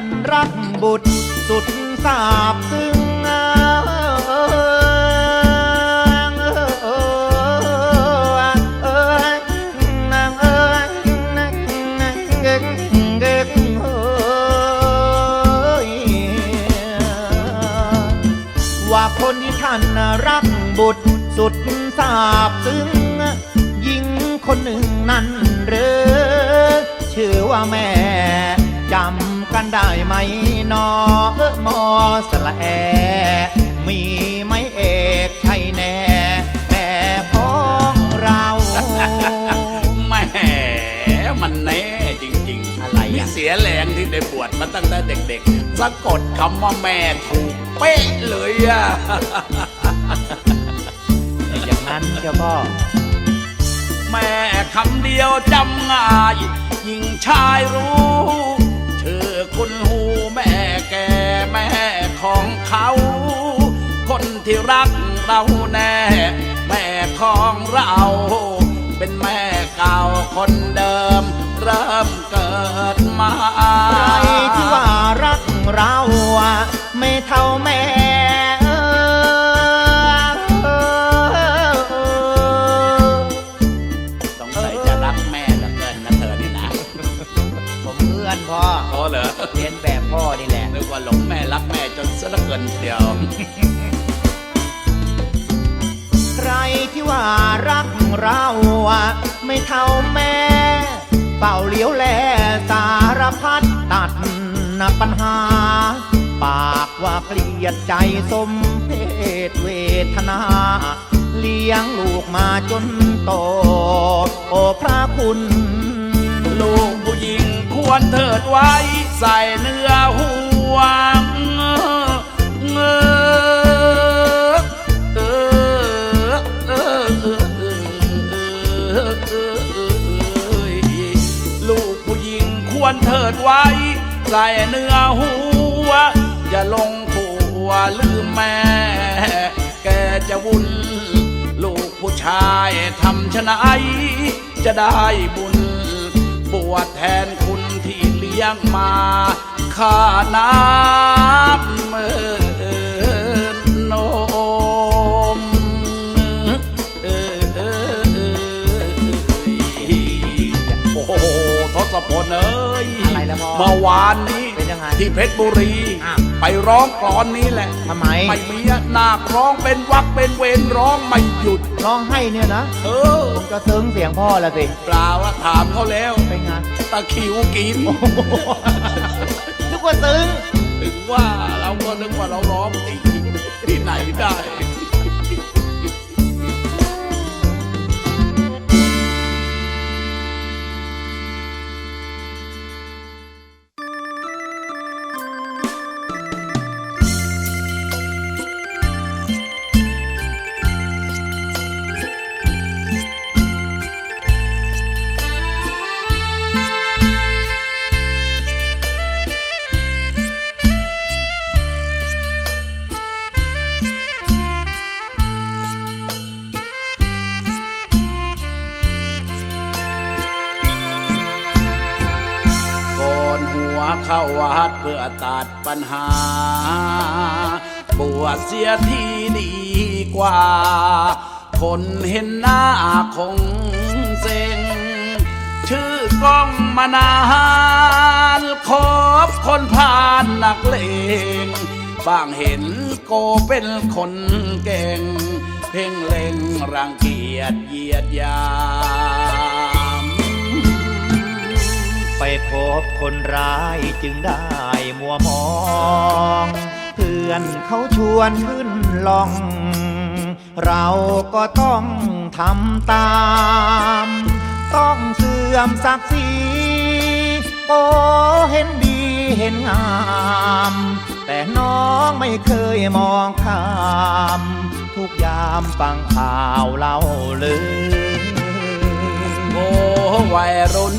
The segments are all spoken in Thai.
านรักบุตรสุดสาบซึ้งนางเอ้ยนางนางเก่งเก่งเฮ้ยว่าคนที่ท่านรักบุตรสุดสาบซึ้งหญิงคนหนึ่งนั้นหรือชื่อว่าแม่ กันได้ไหมนอเออมอสละแอ มีไหมเอกใช่แน่แม่พ้องเราแหมมันแน่จริงๆ อะไรอะนี่เสียแรงที่ได้บวชมาตั้งแต่เด็กๆสะกดคำว่าแม่ถูกเป๊ะเลยอะอย่างนั้นเจ้าพ่อแม่คำเดียวจำง่าย ยิ่งชายรู้ชื่อ คุณหูแม่แก่แม่ของเขา คนที่รักเราแน่ แม่ของเรา เป็นแม่เก่าคนเดิม เริ่มเกิดมาใครที่ว่ารักเราอะไม่เท่าแม่ เกลียดใจสมเพศเวทนา เลี้ยงลูกมาจนโต โอพระคุณ ลูกผู้หญิงควรเถิดไว้ ใส่เนื้อห่วงเงอเอลูกผู้หญิงควรเถิดไว้ ใส่เนื้อหัวอย่าลง ลืมแม่ แกจะวุ่น ลูกผู้ชายทำชะไหนจะได้บุญ บวชแทนคุณที่เลี้ยงมาข้าน้ำเมินนมเออโอ้โหทศพลเอ้ยอเมื่อวานนี้ ไงที่เพชรบุรี อ้าวไปร้องกลอนนี้แหละทำไม ไม่มีนาคร้องเป็นวักเป็นเวรร้องไม่หยุด ร้องให้เนี่ยนะเออผมก็ซึ้งเสียงพ่อละสิเปล่าอะถามเขาแล้ว เป็นไงตะคริวกินนึกว่าซึ้ง ถึงว่าเราก็นึกว่าเราร้องจริงที่ไหนได้ หัวเข้าวัดเพื่อตัดปัญหา บวชเสียทีดีกว่า คนเห็นหน้าคงเซ็ง ชื่อกล้องมานานคบคนผ่านนักเลงบางเห็นโกเป็นคนเก่ง เพ่งเล็งรังเกียจเยียดยา ไปพบคนร้ายจึงได้มัวมอง เพื่อนเขาชวนขึ้นลอง เราก็ต้องทำตาม ต้องเสื่อมศักดิ์ศรีโอเห็นดีเห็นงาม แต่น้องไม่เคยมองข้าม ทุกยามฟังข่าวเล่าลือ โอ้วัยรุ่น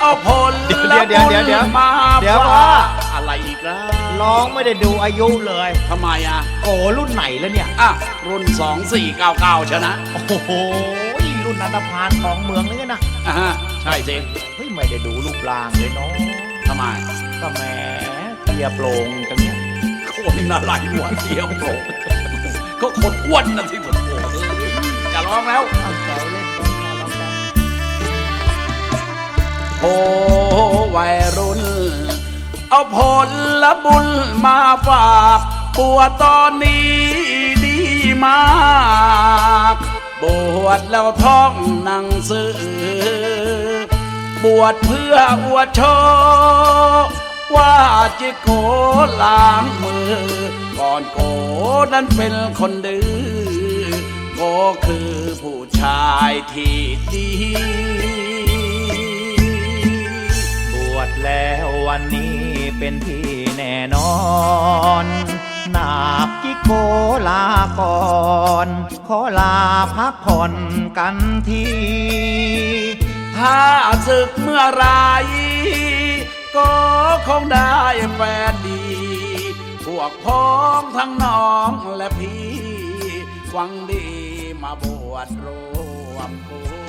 เอาผลเดี๋ยวเดี๋ยวเดี๋ยวเดี๋ยวมาเดี๋ยวว่าพ่อ อะไรอีกล่ะร้องไม่ได้ดูอายุเลย ทำไมอะโอ้รุ่นไหนแล้วเนี่ย อะรุ่น 2499ชนะโอ้โหรุ่นนันทพานของเมืองนี่นะ อะฮะใช่สิเฮ้ยไม่ได้ดูรูปร่างเลยเนาะทำไมก็แหมเตียโปร่งจังเนี้ยคนอะไรหัวเทียวโผล่ก็คนอ้วนนะที่เหมือนโผล่จะร้องแล้วเอาแซวเล่น วัยรุ่น เอาผลละบุญมาฝากปวดตอนนี้ดีมาก บวชแล้วท่องหนังสือบวชเพื่ออวดโชว์ว่าจิโกล้างมือ ก่อนโกนั้นเป็นคนดื้อโกคือผู้ชายที่ดี แล้ววันนี้เป็นที่แน่นอนนาบกิโกลาก่อนขอลาพักผ่อนกันทีถ้าศึกเมื่อไรก็คงได้แฟนดี พวกพ้องทั้งน้องและพี่หวังดีมาบวชรวมบุญ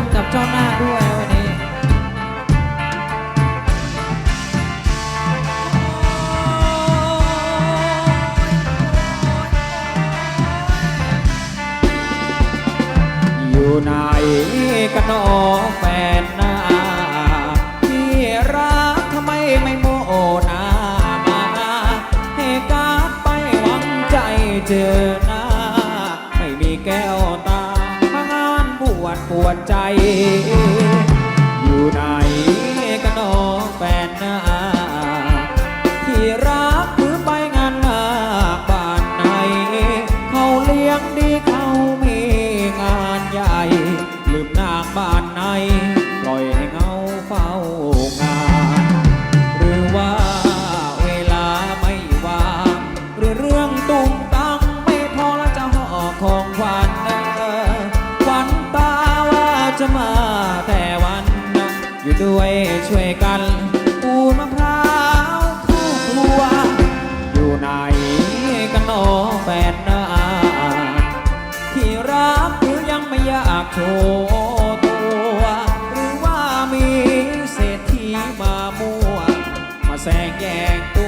บุญกับเจ้าหน้าด้วยวันนี้อยู่ไหนกันหนอแฟนหน้าที่รักทำไมไม่โมหนามาให้การดไปหวังใจเจอหน้า ไม่มีแก้ว วชปวดใจ อยู่ไหน ตัวหรือว่ามีเศรษฐีมามั่ว มาแซงแย่งตัว